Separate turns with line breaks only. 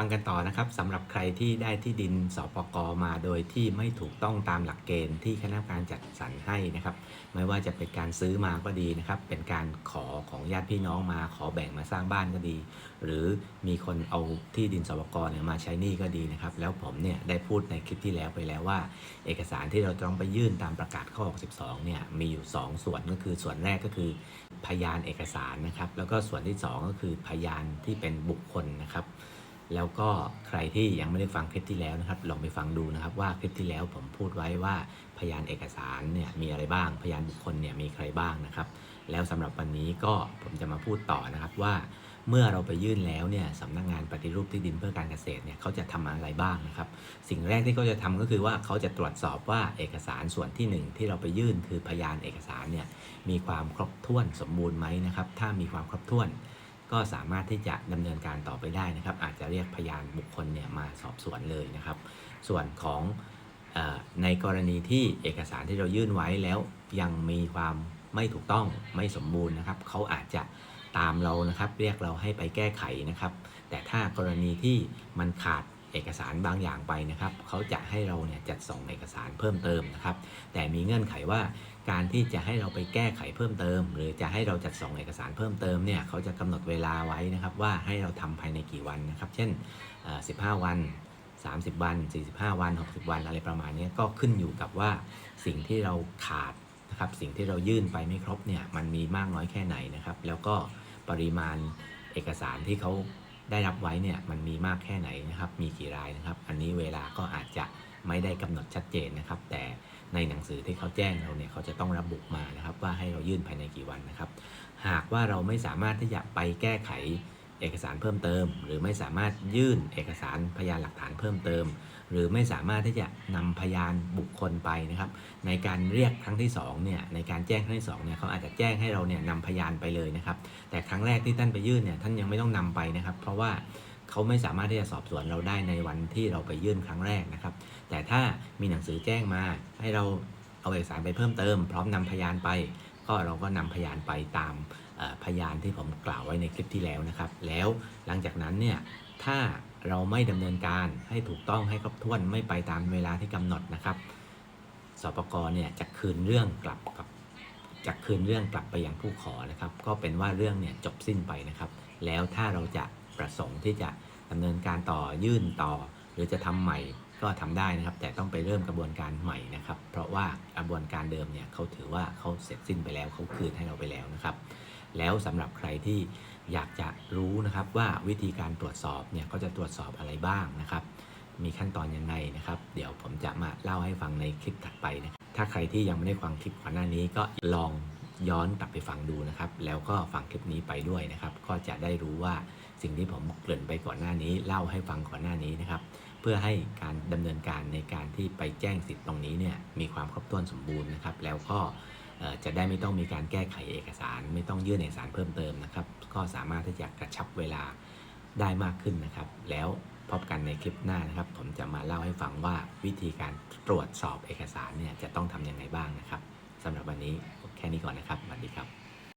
ฟังกันต่อนะครับสำหรับใครที่ได้ที่ดินสปกมาโดยที่ไม่ถูกต้องตามหลักเกณฑ์ที่คณะกรรมการจัดสรรให้นะครับ ไม่ว่าจะเป็นการซื้อมาก็ดีนะครับ เป็นการขอของญาติพี่น้องมาขอแบ่งมาสร้างบ้านก็ดี หรือมีคนเอาที่ดินสปกเนี่ยมาใช้หนี้ก็ดีนะครับ แล้วผมเนี่ยได้พูดในคลิปที่แล้วไปแล้วว่า เอกสารที่เราต้องไปยื่นตามประกาศข้อ 62 เนี่ยมีอยู่ 2 ส่วนก็คือส่วนแรกก็คือพยานเอกสารนะครับแล้วก็ส่วนที่ 2 ก็คือพยานที่เป็นบุคคลนะครับ แล้วก็ใครที่ยังไม่ได้ฟังคลิปที่แล้วนะครับ ลองไปฟังดูนะครับว่าคลิปที่แล้วผมพูดไว้ว่าพยานเอกสารเนี่ยมีอะไรบ้าง พยานบุคคลเนี่ยมีใครบ้างนะครับ แล้วสำหรับวันนี้ก็ผมจะมาพูดต่อนะครับว่าเมื่อเราไปยื่นแล้วเนี่ยสำนักงานปฏิรูปที่ดินเพื่อการเกษตรเนี่ยเขาจะทำอะไรบ้างนะครับ สิ่งแรกที่เขาจะทำก็คือว่าเขาจะตรวจสอบว่าเอกสารส่วนที่หนึ่งที่เราไปยื่นคือพยานเอกสารเนี่ยมีความครบถ้วนสมบูรณ์ไหมนะครับ ถ้ามีความครบถ้วน ก็สามารถที่จะดำเนินการต่อไปได้นะครับ อาจจะเรียกพยานบุคคลเนี่ยมาสอบสวนเลยนะครับ ส่วนของอในกรณีที่เอกสารที่เรายื่นไว้แล้วยังมีความไม่ถูกต้องไม่สมบูรณ์นะครับเขาอาจจะตามเรานะครับ เรียกเราให้ไปแก้ไขนะครับ แต่ถ้ากรณีที่มันขาด เอกสารบางอย่างไปนะครับเขาจะให้เราเนี่ยจัดส่งเอกสารเพิ่มเติมนะครับ แต่มีเงื่อนไขว่าการที่จะให้เราไปแก้ไขเพิ่มเติม หรือจะให้เราจัดส่งเอกสารเพิ่มเติมเนี่ยเขาจะกำหนดเวลาไว้นะครับ ว่าให้เราทำภายในกี่วันนะครับ เช่น 15 วัน 30 วัน 45 วัน 60 วันอะไรประมาณนี้ก็ขึ้นอยู่กับว่าสิ่งที่เราขาดนะครับสิ่งที่เรายื่นไปไม่ครบเนี่ยมันมีมากน้อยแค่ไหนนะครับ แล้วก็ปริมาณเอกสารที่เขา ได้รับไว้เนี่ยมันมีมากแค่ไหนนะครับ มีกี่รายนะครับ อันนี้เวลาก็อาจจะไม่ได้กำหนดชัดเจนนะครับ แต่ในหนังสือที่เขาแจ้งเราเนี่ยเขาจะต้องระบุมานะครับ ว่าให้เรายื่นภายในกี่วันนะครับ หากว่าเราไม่สามารถที่จะไปแก้ไข เอกสารเพิ่มเติม หรือไม่สามารถยื่นเอกสารพยานหลักฐานเพิ่มเติม หรือไม่สามารถที่จะนำพยานบุคคลไปนะครับ ในการเรียกครั้งที่2เนี่ยในการแจ้งครั้งที่2เนี่ยเขาอาจจะแจ้งให้เราเนี่ยนำพยานไปเลยนะครับ แต่ครั้งแรกที่ท่านไปยื่นเนี่ยท่านยังไม่ต้องนำไปนะครับ เพราะว่าเขาไม่สามารถที่จะสอบสวนเราได้ในวันที่เราไปยื่นครั้งแรกนะครับ แต่ถ้ามีหนังสือแจ้งมาให้เราเอาเอกสารไปเพิ่มเติม พร้อมนำพยานไป ก็เราก็นำพยานไปตาม พยานที่ผมกล่าวไว้ในคลิปที่แล้วนะครับ แล้วหลังจากนั้นเนี่ยถ้าเราไม่ดำเนินการให้ถูกต้องให้ครบถ้วนไม่ไปตามเวลาที่กำหนดนะครับสปกเนี่ยจะคืนเรื่องกลับกับจะคืนเรื่องกลับไปยังผู้ขอนะครับ ก็เป็นว่าเรื่องเนี่ยจบสิ้นไปนะครับ แล้วถ้าเราจะประสงค์ที่จะดำเนินการต่อยื่นต่อ หรือจะทำใหม่ ก็ทำได้นะครับ แต่ต้องไปเริ่มกระบวนการใหม่นะครับ เพราะว่ากระบวนการเดิมเนี่ยเขาถือว่าเขาเสร็จสิ้นไปแล้วเขาคืนให้เราไปแล้วนะครับ แล้วสำหรับใครที่อยากจะรู้นะครับว่าวิธีการตรวจสอบเนี่ยเขาจะตรวจสอบอะไรบ้างนะครับ มีขั้นตอนยังไงนะครับ เดี๋ยวผมจะมาเล่าให้ฟังในคลิปถัดไปนะครับถ้าใครที่ยังไม่ได้ฟังคลิปก่อนหน้านี้ก็ลองย้อนกลับไปฟังดูนะครับ แล้วก็ฟังคลิปนี้ไปด้วยนะครับ ก็จะได้รู้ว่าสิ่งที่ผมเกริ่นไปก่อนหน้านี้ เล่าให้ฟังก่อนหน้านี้นะครับ พื่อให้การดำเนินการในการที่ไปแจ้งสิทธิ์ตรงนี้เนี่ยมีความครบถ้วนสมบูรณ์นะครับ แล้วก็จะได้ไม่ต้องมีการแก้ไขเอกสาร ไม่ต้องยื่นเอกสารเพิ่มเติมนะครับ ก็สามารถที่จะกระชับเวลาได้มากขึ้นนะครับ แล้วพบกันในคลิปหน้านะครับ ผมจะมาเล่าให้ฟังว่าวิธีการตรวจสอบเอกสารเนี่ยจะต้องทำยังไงบ้างนะครับสำหรับวันนี้แค่นี้ก่อนนะครับสวัสดีครับ